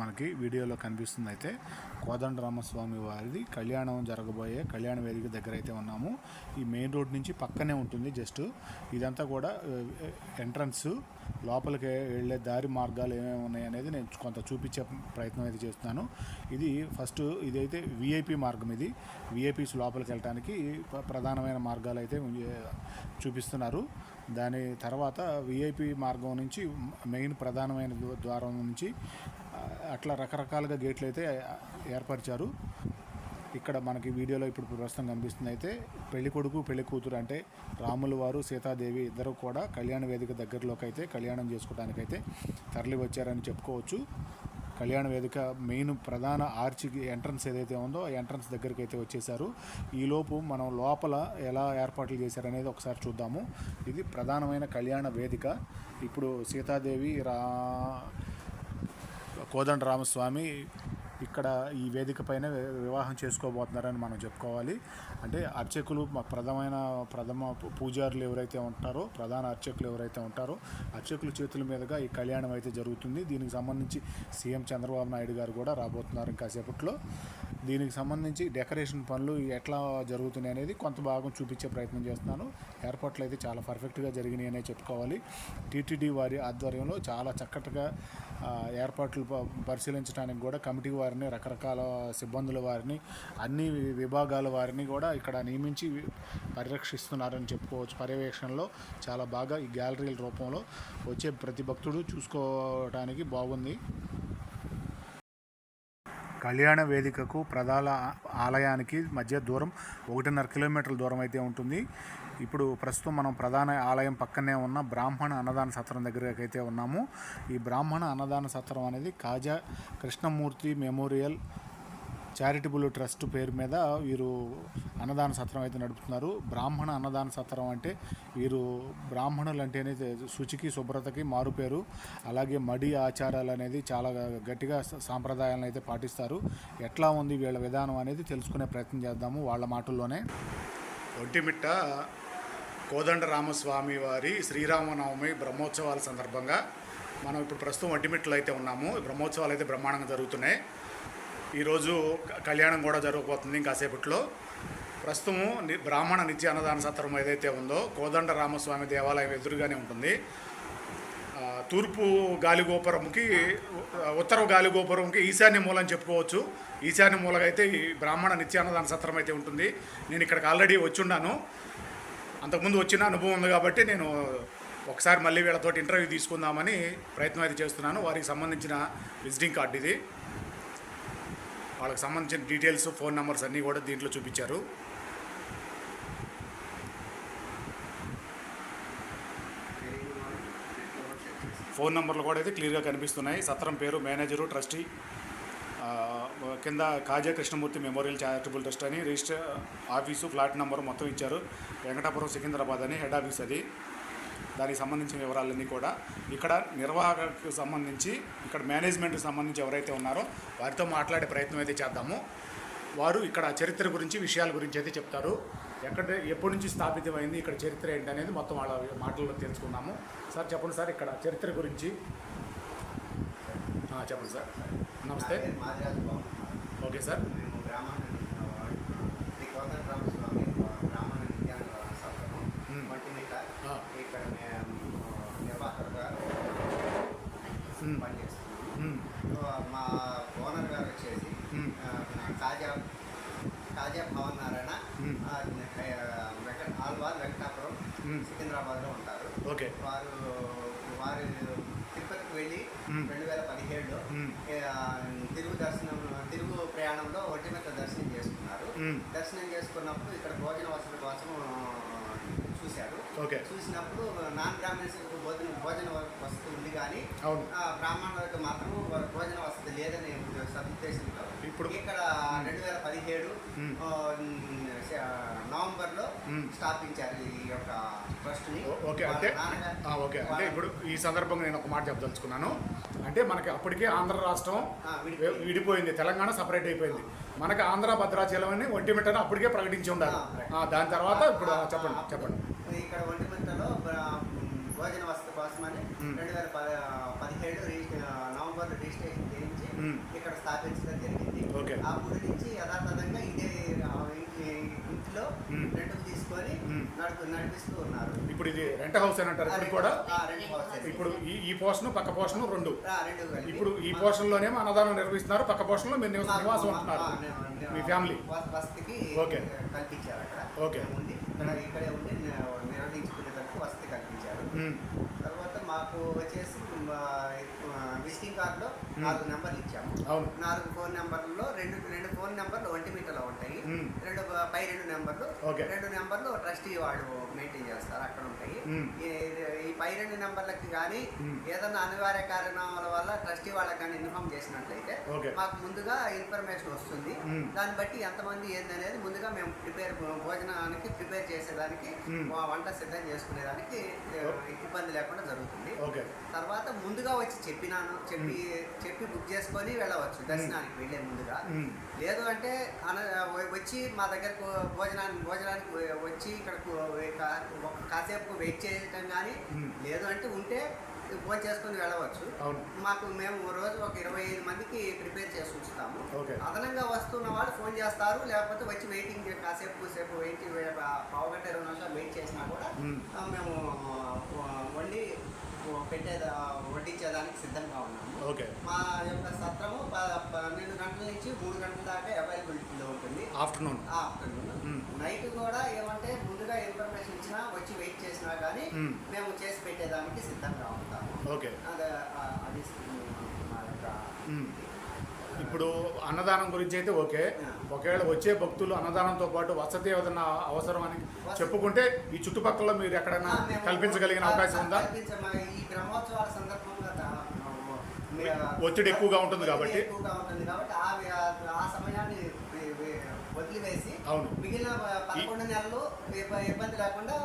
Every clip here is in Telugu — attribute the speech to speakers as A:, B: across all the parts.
A: మనకి వీడియోలో కనిపిస్తుంది అయితే కోదండరామస్వామి వారిది. కళ్యాణం జరగబోయే కళ్యాణ వేదిక దగ్గర అయితే ఉన్నాము. ఈ మెయిన్ రోడ్ నుంచి పక్కనే ఉంటుంది జస్ట్. ఇదంతా కూడా ఎంట్రన్స్. లోపలికి వెళ్ళే దారి మార్గాలు ఏమేమి ఉన్నాయి అనేది నేను కొంత చూపించే ప్రయత్నం అయితే చేస్తున్నాను. ఇది ఫస్ట్ ఇదైతే విఐపి మార్గం ఇది. విఐపీస్ లోపలికి వెళ్ళడానికి ప్రధానమైన మార్గాలు అయితే చూపిస్తున్నారు. దాని తర్వాత విఐపి మార్గం నుంచి మెయిన్ ప్రధానమైన ద్వారం నుంచి అట్లా రకరకాలుగా గేట్లు అయితే ఏర్పరిచారు. ఇక్కడ మనకి వీడియోలో ఇప్పుడు ప్రస్తుతం కనిపిస్తుంది అయితే పెళ్ళి కొడుకు పెళ్ళి కూతురు అంటే రాములు వారు సీతాదేవి ఇద్దరు కూడా కళ్యాణ వేదిక దగ్గరలోకి అయితే కళ్యాణం చేసుకోవడానికి అయితే తరలి వచ్చారని చెప్పుకోవచ్చు. కళ్యాణ వేదిక మెయిన్ ప్రధాన ఆర్చికి ఎంట్రన్స్ ఏదైతే ఉందో ఆ ఎంట్రన్స్ దగ్గరికి అయితే వచ్చేసారు ఈలోపు మనం లోపల ఎలా ఏర్పాట్లు చేశారనేది ఒకసారి చూద్దాము. ఇది ప్రధానమైన కళ్యాణ వేదిక. ఇప్పుడు సీతాదేవి రా కోదండ రామస్వామి ఇక్కడ ఈ వేదిక పైన వివాహం చేసుకోబోతున్నారని మనం చెప్పుకోవాలి. అంటే అర్చకులు మ- ప్రథమ పూజారులు ఎవరైతే ఉంటారో ప్రధాన అర్చకులు ఎవరైతే ఉంటారో అర్చకుల చేతుల మీదుగా ఈ కళ్యాణం అయితే జరుగుతుంది. దీనికి సంబంధించి సీఎం చంద్రబాబు నాయుడు గారు కూడా రాబోతున్నారు ఇంకాసేపట్లో. దీనికి సంబంధించి డెకరేషన్ పనులు ఎట్లా జరుగుతున్నాయి అనేది కొంత భాగం చూపించే ప్రయత్నం చేస్తున్నాను. ఏర్పాట్లు అయితే చాలా పర్ఫెక్ట్గా జరిగినాయి అనే చెప్పుకోవాలి. టీటీడీ వారి ఆధ్వర్యంలో చాలా చక్కటిగా ఏర్పాట్లు ప- పరిశీలించడానికి కూడా కమిటీ వారిని రకరకాల సిబ్బందుల వారిని అన్ని విభాగాల వారిని కూడా ఇక్కడ నియమించి పరిరక్షిస్తున్నారని చెప్పుకోవచ్చు. పర్యవేక్షణలో చాలా బాగా ఈ గ్యాలరీల రూపంలో వచ్చే ప్రతి భక్తుడు చూసుకోవడానికి బాగుంది. కళ్యాణ వేదికకు ప్రధాన ఆలయానికి మధ్య దూరం ఒకటిన్నర కిలోమీటర్ల దూరం అయితే ఉంటుంది. ఇప్పుడు ప్రస్తుతం మనం ప్రధాన ఆలయం పక్కనే ఉన్న బ్రాహ్మణ అన్నదాన సత్రం దగ్గరకైతే ఉన్నాము. ఈ బ్రాహ్మణ అన్నదాన సత్రం అనేది Kaja Krishnamurthy memorial charitable trust పేరు మీద వీరు అన్నదాన సత్రం అయితే నడుపుతున్నారు. బ్రాహ్మణ అన్నదాన సత్రం అంటే వీరు బ్రాహ్మణులు అంటేనే శుచికి శుభ్రతకి మారుపేరు అలాగే మడి ఆచారాలు అనేది చాలా గట్టిగా సాంప్రదాయాలను అయితే పాటిస్తారు. ఎట్లా ఉంది వీళ్ళ విధానం అనేది తెలుసుకునే ప్రయత్నం చేద్దాము వాళ్ళ మాటల్లోనే. ఒంటిమిట్ట కోదండ రామస్వామి వారి శ్రీరామనవమి బ్రహ్మోత్సవాల సందర్భంగా మనం ఇప్పుడు ప్రస్తుతం ఒంటిమిట్టలో అయితే ఉన్నాము. ఈ బ్రహ్మోత్సవాలు అయితే బ్రహ్మాండంగా జరుగుతున్నాయి. ఈరోజు కళ్యాణం కూడా జరగబోతుంది ఇంకాసేపట్లో ప్రస్తుతము బ్రాహ్మణ నిత్య అన్నదాన సత్రం ఏదైతే ఉందో కోదండ రామస్వామి దేవాలయం ఎదురుగానే ఉంటుంది. తూర్పు గాలిగోపురంకి ఉత్తర గాలిగోపురంకి ఈశాన్య మూలం చెప్పుకోవచ్చు. ఈశాన్య మూలగా అయితే ఈ బ్రాహ్మణ నిత్యాన్నదాన సత్రం అయితే ఉంటుంది. నేను ఇక్కడికి ఆల్రెడీ వచ్చిన్నాను. అంతకుముందు వచ్చిన అనుభవం ఉంది కాబట్టి నేను ఒకసారి మళ్ళీ వీళ్ళతో ఇంటర్వ్యూ తీసుకుందామని ప్రయత్నం అయితే చేస్తున్నాను. వారికి సంబంధించిన విజిటింగ్ కార్డు ఇది. వాళ్ళకి సంబంధించిన డీటెయిల్స్ ఫోన్ నెంబర్స్ అన్నీ కూడా దీంట్లో చూపించారు. ఫోన్ నెంబర్లు కూడా అయితే క్లియర్గా కనిపిస్తున్నాయి. సత్రం పేరు మేనేజరు ట్రస్టీ కింద Kaja Krishnamurthy memorial charitable trust అని రిజిస్టర్ ఆఫీసు ఫ్లాట్ నెంబర్ మొత్తం ఇచ్చారు. వెంకటాపురం సికింద్రాబాద్ అని హెడ్ ఆఫీస్ అది. దానికి సంబంధించిన వివరాలన్నీ కూడా ఇక్కడ నిర్వాహకులకు సంబంధించి ఇక్కడ మేనేజ్మెంట్కి సంబంధించి ఎవరైతే ఉన్నారో వారితో మాట్లాడే ప్రయత్నం అయితే చేద్దాము. వారు ఇక్కడ చరిత్ర గురించి విషయాల గురించి అయితే చెప్తారు. ఎక్కడ ఎప్పటి నుంచి స్థాపితమైంది ఇక్కడ చరిత్ర ఏంటి అనేది మొత్తం వాళ్ళ మాటల్లో తెలుసుకుందాము. సార్ చెప్పండి సార్ ఇక్కడ చరిత్ర గురించి. చెప్పండి సార్. నమస్తే. ఓకే సార్
B: మేము బ్రాహ్మణ శ్రీ కోదండరామస్వామి బ్రాహ్మణ విజ్ఞాన సత్రము
A: మ్మ్.
B: వంటిమిట్ట
A: ఆ.
B: ఇక్కడ మేము నిర్వాహకులుగా సో, మా ఓనర్ గారు వచ్చేసి కాజా కాజా భవన్ నారాయణ ఆల్వార్ వెంకటాపురం. సికింద్రాబాద్లో ఉంటారు.
A: ఓకే.
B: వారు వారు తిరుపతికి వెళ్ళి. రెండు వేల పదిహేడులో తిరుగు దర్శనం తిరుగు ప్రయాణంలో ఒంటిమిట్ట దర్శనం చేసుకున్నారు. దర్శనం చేసుకున్నప్పుడు ఇక్కడ భోజన వసతి కోసం చూశారు.
A: ఓకే.
B: చూసినప్పుడు నాన్ బ్రాహ్మణ్స్ భోజన భోజన వసతి ఉంది కానీ
A: అవును.
B: ఆ, బ్రాహ్మణులకు మాత్రం భోజన వసతి లేదని సదుద్దేశంతో
A: ఇప్పుడు-
B: ఇక్కడ రెండు వేల పదిహేడు
A: మ్మ్.
B: నవంబర్లో
A: మ్మ్.
B: స్థాపించారు ఈ యొక్క ట్రస్ట్ని.
A: ఓ- ఓకే. అంటే ఓకే. అంటే ఇప్పుడు ఈ సందర్భంగా నేను ఒక మాట చెప్పదలుచుకున్నాను. అంటే మనకి అప్పటికే ఆంధ్ర రాష్ట్రం
B: విడిపోయింది.
A: తెలంగాణ సపరేట్ అయిపోయింది. మనకి ఆంధ్ర భద్రాచలం అని ఒంటిమిట్టని అప్పటికే ప్రకటించి ఉండాలి. దాని తర్వాత ఇప్పుడు చెప్పండి చెప్పండి.
B: ఇక్కడ ఒంటిమిట్టలో బ్రా- భోజన వసతి కోసమని. రెండు వేల ప- పదిహేడు నవంబర్లో రిజిస్ట్రేషన్ చేయించి. ఇక్కడ స్థాపించడం జరిగింది
C: ఓకే.
B: అప్పటి నుంచి యథాతథంగా ఇదే ఇంట్లో. రెండుకు తీసుకొని. నడుపు నడిపిస్తూ ఉన్నారు
C: ఇప్పుడు ఇది రెంట్ హౌస్ అని అంటారు ఇప్పుడు కూడా. ఇప్పుడు ఈ ఈ పోర్షన్ పక్క పోర్షన్ రెండు. ఇప్పుడు ఈ పోర్షన్ లోనేమో అన్నదానం నిర్వహిస్తున్నారు పక్క పోర్షన్లో మీరు నివస- ఉంటున్నారు మీ ఫ్యామిలీ
B: వస- వసతికి
C: ఓకే.
B: కల్పించారు అక్కడ
C: ఓకే.
B: ఇక్కడ ఇక్కడే ఉండి నిర్వహించుకునేందుకు వసతి కల్పించారు. తర్వాత మాకు వచ్చేసి విజిటింగ్ కార్డులో. నాలుగు నెంబర్లు ఇచ్చాము నాలుగు ఫోన్ నెంబర్లలో రెండు రెండు ఫోన్ నెంబర్లు ఒంటి మీటర్లో ఉంటాయి. రెండు పై రెండు నెంబర్లు. రెండు నెంబర్లు ట్రస్టీ వాళ్ళు మెయింటైన్ చేస్తారు అక్కడ ఉంటాయి. ఈ- పై రెండు నెంబర్లకి కానీ. ఏదైనా అనివార్య కారణాల వల్ల ట్రస్టీ వాళ్ళకి కానీ ఇన్ఫార్మ్ చేసినట్లయితే. మాకు ముందుగా ఇన్ఫర్మేషన్ వస్తుంది. దాన్ని బట్టి ఎంతమంది ఏందనేది ముందుగా మేము ప్రిపేర్ భోజనానికి ప్రిపేర్ చేసేదానికి వంట సిద్ధం చేసుకునేదానికి ఇబ్బంది లేకుండా జరుగుతుంది
C: ఓకే
B: తర్వాత ముందుగా వచ్చి చెప్పినాను చెప్పి చెప్పి బుక్ చేసుకొని వెళ్ళవచ్చు దర్శనానికి వెళ్ళే ముందుగా. లేదు అంటే వచ్చి మా దగ్గరకు భోజనానికి భోజనానికి వచ్చి ఒక కాసేపు వెయిట్ చేయటం కానీ. లేదు అంటే ఉంటే భోజనం చేసుకొని వెళ్ళవచ్చు మాకు మేము రోజు ఒక ఇరవై ఐదు మందికి ప్రిపేర్ చేసి ఉంచుతాము. అదనంగా వస్తున్న వాళ్ళు ఫోన్ చేస్తారు లేకపోతే వచ్చి వెయిటింగ్ కాసేపు సేపు వెయిట్ పావు గంట ఇరవై నిమిషాలు వెయిట్ చేసినా కూడా
C: మ్మ్.
B: వండి పెట్టే వడ్డించేదానికి సిద్ధంగా ఉన్నాము.
C: ఓకే.
B: మా యొక్క సత్రము పన్నెండు గంటల నుంచి మూడు గంటల దాకా అవైలబిలిటీలో ఉంటుంది.
C: ఆఫ్టర్నూన్.
B: ఆఫ్టర్నూన్. నైట్ కూడా ఏమంటే ముందుగా ఇన్ఫర్మేషన్ ఇచ్చినా వచ్చి వెయిట్ చేసినా కానీ
C: మ్మ్.
B: చేసి పెట్టేదానికి సిద్ధంగా ఉంటాము.
C: ఓకే.
B: అదే అది మా యొక్క.
C: ఇప్పుడు అన్నదానం గురించి అయితే ఓకే. ఒకవేళ వచ్చే భక్తులు అన్నదానంతో పాటు వసతి ఏదైనా అవసరం అని చెప్పుకుంటే ఈ చుట్టుపక్కల మీరు ఎక్కడైనా కల్పించగలిగిన అవకాశం ఉందా?
B: బ్రహ్మోత్సవాల సందర్భంగా
C: ఒత్తిడి ఎక్కువగా ఉంటుంది కాబట్టి?
B: ఎక్కువగా ఉంటుంది కాబట్టి ఆ
C: అవును
B: మిగిలిన పదకొండు నెలలు ఇబ్బ- ఇబ్బంది లేకుండా.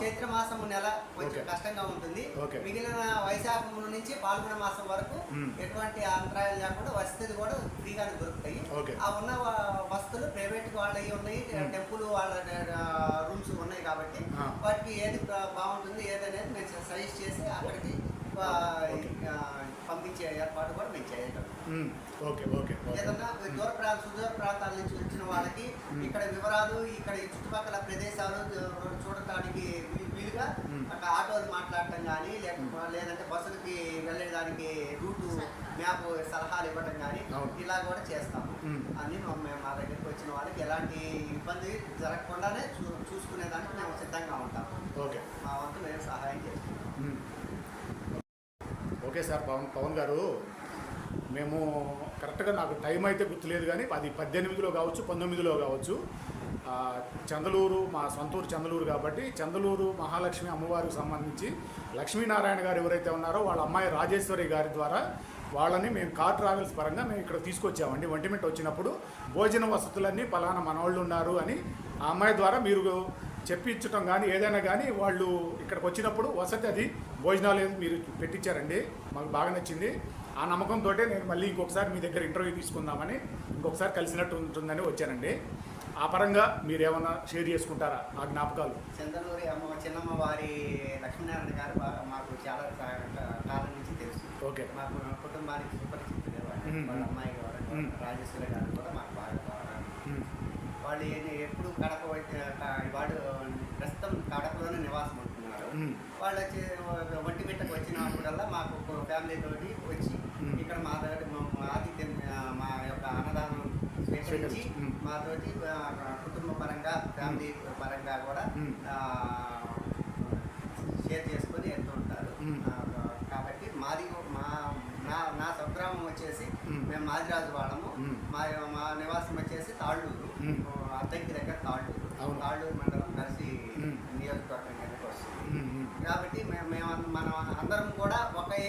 B: చైత్ర మాసము నెల కొంచెం. కష్టంగా ఉంటుంది. మిగిలిన వైశాఖం నుంచి పాల్గొన మాసం వరకు
C: మ్మ్.
B: ఎటువంటి అంతరాయాలు లేకుండా వసతులు కూడా ఫ్రీగానే దొరుకుతాయి. ఆ ఉన్న వసతులు ప్రైవేట్ వాళ్ళవి ఉన్నాయి
C: మ్మ్.
B: టెంపుల్ వాళ్ళ రూమ్స్ ఉన్నాయి కాబట్టి. వాటికి ఏది బాగుంటుంది ఏదనేది నేను సజెస్ట్ చేసి అక్కడికి పంపించే ఏర్పాటు కూడా మేము చేయగలం
C: మ్మ్. ఓకే ఓకే
B: ఏదన్నా దూర ప్రాంత సుదూర ప్రాంతాల నుంచి వచ్చిన వాళ్ళకి. ఇక్కడ వివరాలు ఇక్కడ ఈ చుట్టుపక్కల ప్రదేశాలు చూడటానికి వీలుగా. అక్కడ ఆటోలు మాట్లాడటం కానీ లేదంటే బస్సులకి వెళ్ళడానికి రూటు మ్యాప్ సలహాలు ఇవ్వడం కానీ. ఇలా కూడా చేస్తాము మా- మేము మా దగ్గరికి వచ్చిన వాళ్ళకి ఎలాంటి ఇబ్బంది జరగకుండానే చూ చూసుకునేదానికి మేము సిద్ధంగా ఉంటాము
C: ఓకే
B: మా వంతు మేము సహాయం చేస్తాం.
C: ఓకే సార్ పవన్ పవన్ గారు మేము కరెక్ట్గా నాకు టైం అయితే గుర్తులేదు కానీ అది పద్దెనిమిదిలో కావచ్చు పంతొమ్మిదిలో కావచ్చు. చందలూరు మా సొంతూరు చందలూరు కాబట్టి చందలూరు మహాలక్ష్మి అమ్మవారికి సంబంధించి లక్ష్మీనారాయణ గారు ఎవరైతే ఉన్నారో వాళ్ళ అమ్మాయి రాజేశ్వరి గారి ద్వారా వాళ్ళని మేము కార్ ట్రావెల్స్ పరంగా మేము ఇక్కడ తీసుకొచ్చామండి. ఒంటిమిట్ట వచ్చినప్పుడు భోజన వసతులన్నీ పలానా మనవాళ్ళు ఉన్నారు అని ఆ అమ్మాయి ద్వారా మీరు చెప్పించటం కానీ ఏదైనా కానీ వాళ్ళు ఇక్కడికి వచ్చినప్పుడు వసతి అది భోజనాలు మీరు పెట్టించారండి మాకు బాగా నచ్చింది ఆ నమ్మకంతో నేను మళ్ళీ ఇంకొకసారి మీ దగ్గర ఇంటర్వ్యూ తీసుకుందామని ఇంకొకసారి కలిసినట్టు ఉంటుందని వచ్చానండి ఆ పరంగా మీరు ఏమైనా షేర్ చేసుకుంటారా ఆ జ్ఞాపకాలు
B: చందనూరి అమ్మ చిన్నమ్మ వారి లక్ష్మీనారాయణ గారు బాగా మాకు చాలా కాలం నుంచి తెలుసు
C: ఓకే
B: మాకు కుటుంబానికి సుపరిచితులే వాళ్ళు.
C: మ్మ్.
B: వాళ్ళ అమ్మాయి గారు. రాజేశ్వరి గారు కూడా మాకు బాగా. వాళ్ళు ఎప్పుడు కడప వచ్చి- క- వాడు ప్రస్తుతం కడపలోనే నివాసం ఉంటున్నారు
C: మ్మ్.
B: వాళ్ళు వచ్చి ఒంటి బిట్టకు వచ్చినప్పుడల్లా మాకు ఒక ఫ్యామిలీ తోటి వచ్చి. ఇక్కడ మా దగ్గర మా- మా ఆతిథ్యం మా యొక్క అన్నదానం స్వీకరించి. మాతోటి కుటుంబ పరంగా ఫ్యామిలీ పరంగా కూడా షేర్ చేసుకొని వెళ్తూ ఉంటారు కాబట్టి మాది మా నా నా స్వగ్రామం వచ్చేసి
C: మ్మ్.
B: మాదిరాజు వాళ్ళము. మా మా నివాసం వచ్చేసి తాళ్ళూరు. అద్దంకి దగ్గర తాళ్ళూరు. తాళ్ళూరు మండలం కలిసి
C: మ్మ్.
B: నియోజకవర్గం కిందకి వస్తుంది
C: మ్మ్. మ్మ్.
B: కాబట్టి మేము మేము మనం అందరం కూడా ఒకే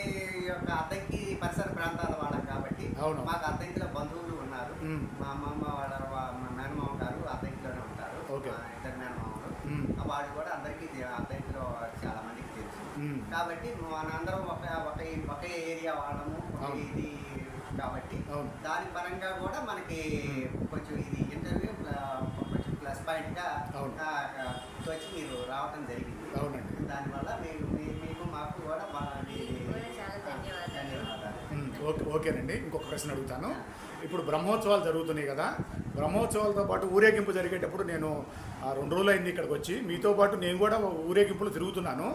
B: యొక్క అద్దంకి పరిసర ప్రాంతాల వాళ్ళం కాబట్టి
C: అవును.
B: మాకు అద్దంకిలో బంధువులు ఉన్నారు
C: మ్మ్.
B: మా అమ్మమ్మ వాళ్ళ మా మేనమామ ఉంటారు
C: ఓకే.
B: మా ఇద్దరు మేనమామలు
C: మ్మ్.
B: వాళ్ళు కూడా అందరికీ తె- అద్దంకిలో చాలా మందికి తెలుసు
C: మ్మ్.
B: కాబట్టి మనందరం ఒక ఒక ఒకే ఏరియా వాళ్ళము. ఇది కాబట్టి. దాని పరంగా కూడా మనకి కొంచెం ఇది ఇంటర్వ్యూ కొంచెం ప్లస్ పాయింట్గా. వచ్చి మీరు రావటం జరిగింది దానివల్ల మీకు
C: ఓకేనండి ఇంకొక ప్రశ్న అడుగుతాను. ఇప్పుడు బ్రహ్మోత్సవాలు జరుగుతున్నాయి కదా బ్రహ్మోత్సవాలతో పాటు ఊరేగింపు జరిగేటప్పుడు నేను ఆ, రెండు రోజులు అయింది ఇక్కడికి వచ్చి మీతో పాటు నేను కూడా ఊరేగింపులు తిరుగుతున్నాను.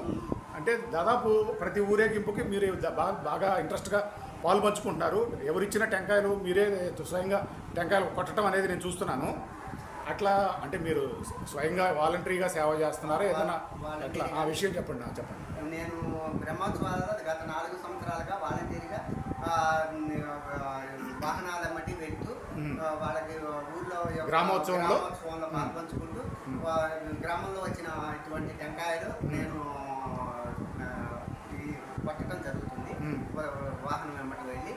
C: అంటే దాదాపు ప్రతి ఊరేగింపుకి మీరు బాగా బాగా ఇంట్రెస్ట్గా పాలు పంచుకుంటున్నారు ఎవరిచ్చిన టెంకాయలు మీరే స్వయంగా టెంకాయలు కొట్టడం అనేది నేను చూస్తున్నాను. అట్లా అంటే మీరు స్వయంగా వాలంటరీగా సేవ చేస్తున్నారా? ఏదైనా అట్లా ఆ విషయం చెప్పండి చెప్పండి.
B: నేను బ్రహ్మోత్సవాలలో గత నాలుగు సంవత్సరాలుగా ఆ, వాహనాల మట్టి వెళ్తూ వాళ్ళకి యొక్క
C: గ్రామోత్సవంలో?
B: పాల్పంచుకుంటూ గ్రామంలో వచ్చిన ఇటువంటి టెంకాయలు నేను పట్టడం జరుగుతుంది. వాహనం వెంబడి వెళ్ళి.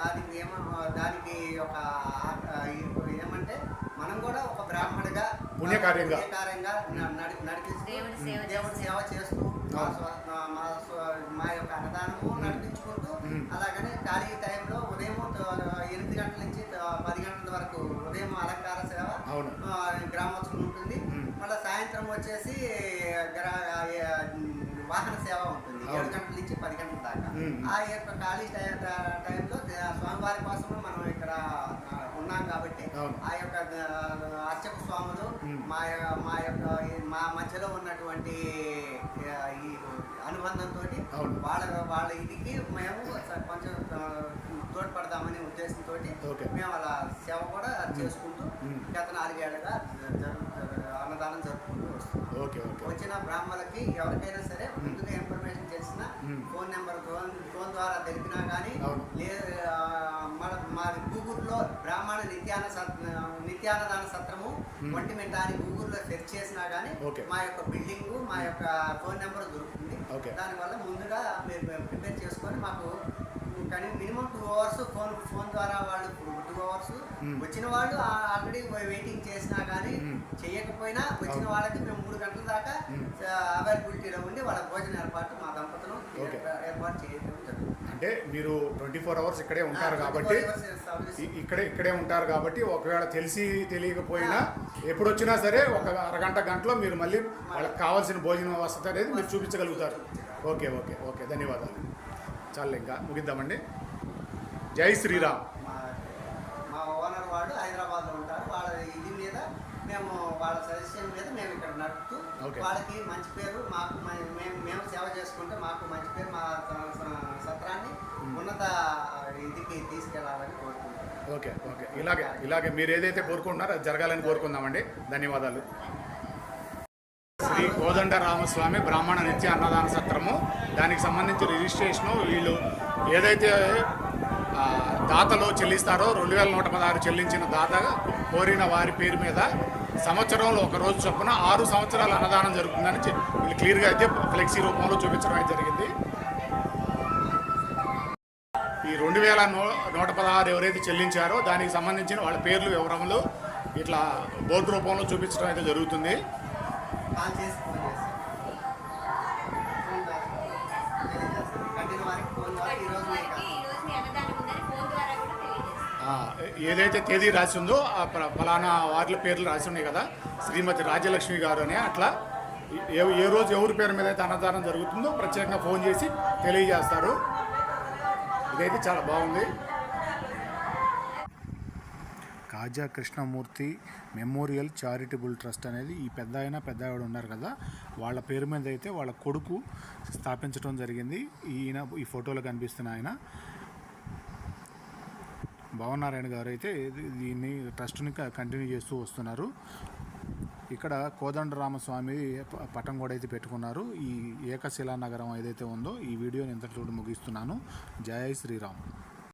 B: దానికి ఏమో దానికి ఒక ఏమంటే మనం కూడా ఒక బ్రాహ్మణుడిగా
C: పుణ్యకార్యంగా.
B: నడిపిస్తూ
D: దేవుడి సేవ
B: చేస్తూ. వచ్చేసి వాహన సేవ ఉంటుంది. ఏడు గంటల నుంచి పది గంటల దాకా. ఆ యొక్క ఖాళీ టై- టై- టైంలో స్వామివారి కోసం మనం ఇక్కడ ఉన్నాం కాబట్టి. ఆ యొక్క అర్చక స్వాములు. మా యొక్క- మా యొక్క మా మధ్యలో ఉన్నటువంటి ఈ అనుబంధంతో. వాళ్ళ వాళ్ళ ఇదికి మేము కొంచెం తోడ్పడదామనే ఉద్దేశంతో. మేము అలా సేవ కూడా చేసుకుంటూ. గత జరు- అన్నదానం జరుపుకుంటూ వస్తున్నాం వచ్చిన బ్రాహ్మణులకి ఎవరికైనా సరే ముందుగా ఇన్ఫర్మేషన్
C: మ్మ్.
B: ఫోన్ నెంబర్ ఫోన్ ఫోన్ ద్వారా తెలిపినా కానీ మాది గూగుల్లో బ్రాహ్మణ నిత్యాన నిత్యాన్నదాన సత్రము. ఒంటిమిట్ట అని గూగుల్లో సెర్చ్ చేసినా కానీ. మా యొక్క బిల్డింగ్ మా యొక్క ఫోన్ నెంబర్ దొరుకుతుంది. దానివల్ల ముందుగా మీరు ప్రిపేర్ చేసుకొని మాకు కానీ minimum two hours phone phone ద్వారా వాళ్ళు టూ అవర్స్. వచ్చిన వాళ్ళు ఆల్రెడీ వెయిటింగ్ చేసినా కానీ. చేయకపోయినా వచ్చిన. వాళ్ళకి మేము మూడు గంటల దాకా. అవైలబిలిటీలో ఉండి వాళ్ళ భోజన ఏర్పాటు మా దంపతులు. ఏర్పాటు చేయడం జరుగుతుంది
C: అంటే మీరు ట్వంటీ ఫోర్ అవర్స్ ఇక్కడే ఉంటారు కాబట్టి
B: 24 hours service.
C: ఇ- ఇక్కడే ఇక్కడే ఉంటారు కాబట్టి ఒకవేళ తెలిసి తెలియకపోయినా ఎప్పుడు వచ్చినా సరే ఒక అరగంట గంటలో మీరు మళ్ళీ వాళ్ళకి కావాల్సిన భోజనం వసతి అనేది మీరు చూపించగలుగుతారు ఓకే ఓకే ఓకే ధన్యవాదాలు చాలు ఇంకా ముగిద్దామండి. జై శ్రీరామ్.
B: మా ఓనర్ వాళ్ళు హైదరాబాద్లో ఉంటారు. వాళ్ళ ఇది మీద మేము వాళ్ళ సజెషన్ మీద మేము ఇక్కడ నడుపుతూ
C: ఓకే.
B: వాళ్ళకి మంచి పేరు మాకు మ- మేము మేము సేవ చేసుకుంటే మాకు మంచి పేరు మా సత్రాన్ని ఉన్నత ఇదికి తీసుకెళ్ళాలని కోరుకుంటున్నాం.
C: Okay okay. ఇలాగే ఇలాగే మీరు ఏదైతే కోరుకుంటున్నారో అది జరగాలని కోరుకుందామండి. ధన్యవాదాలు. శ్రీ కోదండ రామస్వామి బ్రాహ్మణ నిత్య అన్నదాన సత్రము. దానికి సంబంధించి రిజిస్ట్రేషను వీళ్ళు ఏదైతే దాతలు చెల్లిస్తారో రెండు వేల నూట పదహారు చెల్లించిన దాత కోరిన వారి పేరు మీద సంవత్సరంలో ఒక రోజు చొప్పున ఆరు సంవత్సరాల అన్నదానం జరుగుతుందని వీళ్ళు క్లియర్గా అయితే ఫ్లెక్సీ రూపంలో చూపించడం అయితే జరిగింది. ఈ రెండు వేల నూట పదహారు ఎవరైతే చెల్లించారో దానికి సంబంధించిన వాళ్ళ పేర్లు వివరములు ఇట్లా బోర్డు రూపంలో చూపించడం అయితే జరుగుతుంది.
B: కాల్ చేసి ఫోన్
C: ఏదైతే తేదీ రాసి ఉందో ఆ ఫలానా వార్ల పేర్లు రాసి ఉన్నాయి కదా శ్రీమతి రాజ్యలక్ష్మి గారు అని అట్లా ఏ ఏ రోజు ఎవరి పేరు మీద అయితే అన్నదానం జరుగుతుందో ప్రత్యేకంగా ఫోన్ చేసి తెలియజేస్తారు. ఇదైతే చాలా బాగుంది. Raja Krishnamurthy memorial charitable trust అనేది ఈ పెద్ద ఆయన పెద్ద ఆవిడ ఉన్నారు కదా వాళ్ళ పేరు మీద అయితే వాళ్ళ కొడుకు స్థాపించడం జరిగింది. ఈయన ఈ ఫోటోలో కనిపిస్తున్న ఆయన. భవనారాయణ గారు అయితే దీన్ని ట్రస్ట్ని కంటిన్యూ చేస్తూ వస్తున్నారు. ఇక్కడ కోదండరామస్వామి పటం కూడా అయితే పెట్టుకున్నారు. ఈ ఏకశిలా నగరం ఏదైతే ఉందో ఈ వీడియోని ఇంతటితో ముగిస్తున్నాను. జయ శ్రీరామ్.